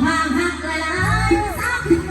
ความหักหลายๆซักไป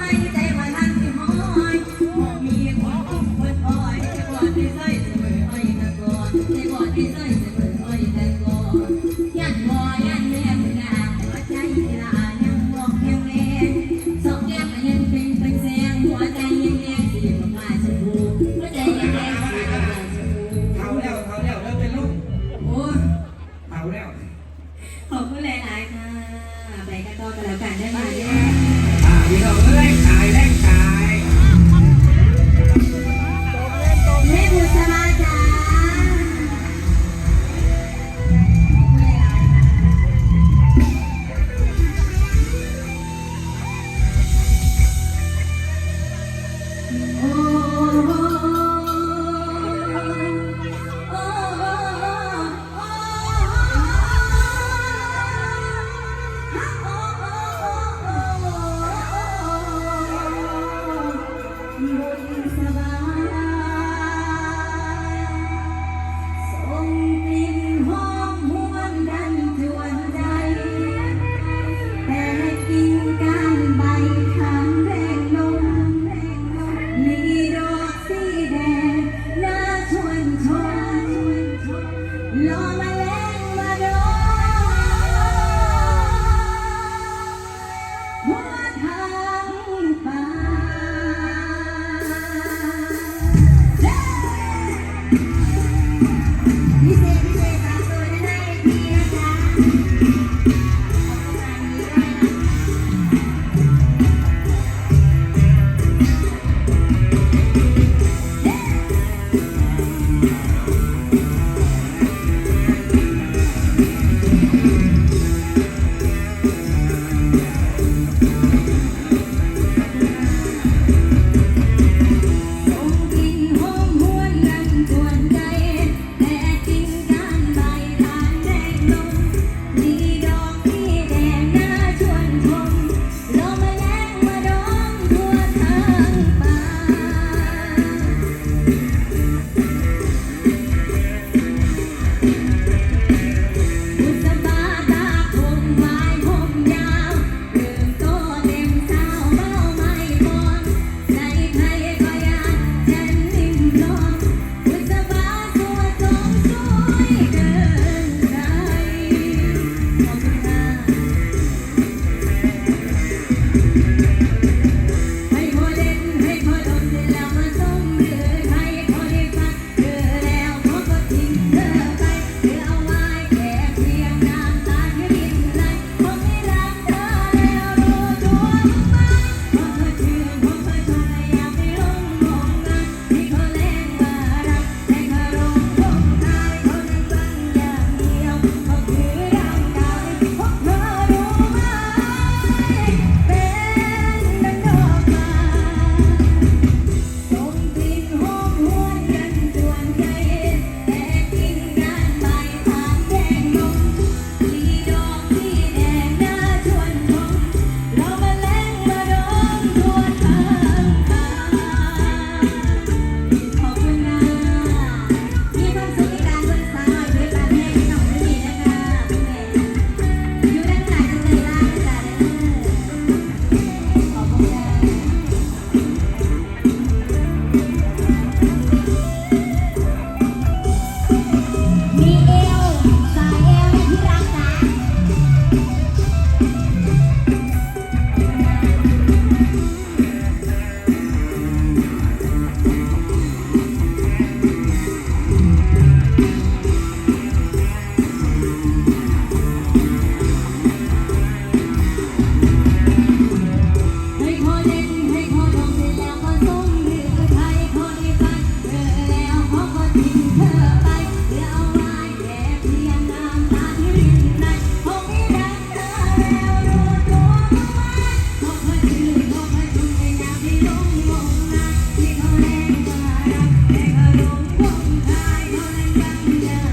Yeah.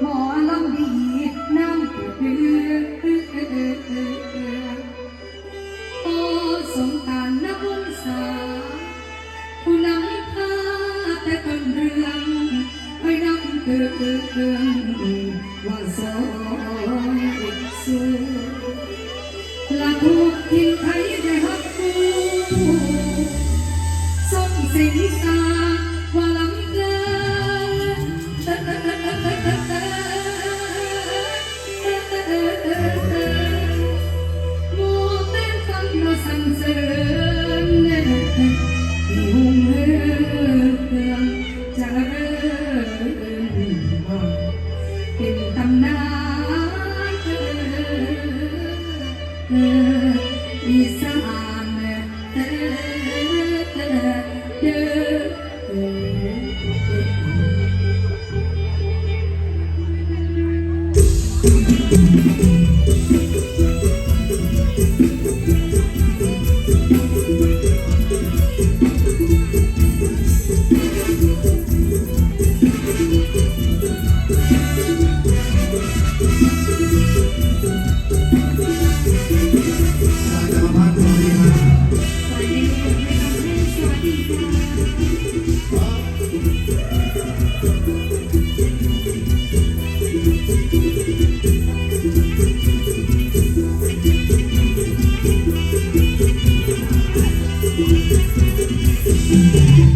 หมอลำดีน้ำเดือโอสงการนับุญสาผู้นำพาแต่ต้นเรื่องไปนำเกิดเกิดว่าสอนสู้ละทุกทิ้งไทยได้ฮักกูส่งเสียงสา อีสาน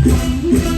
Yeah.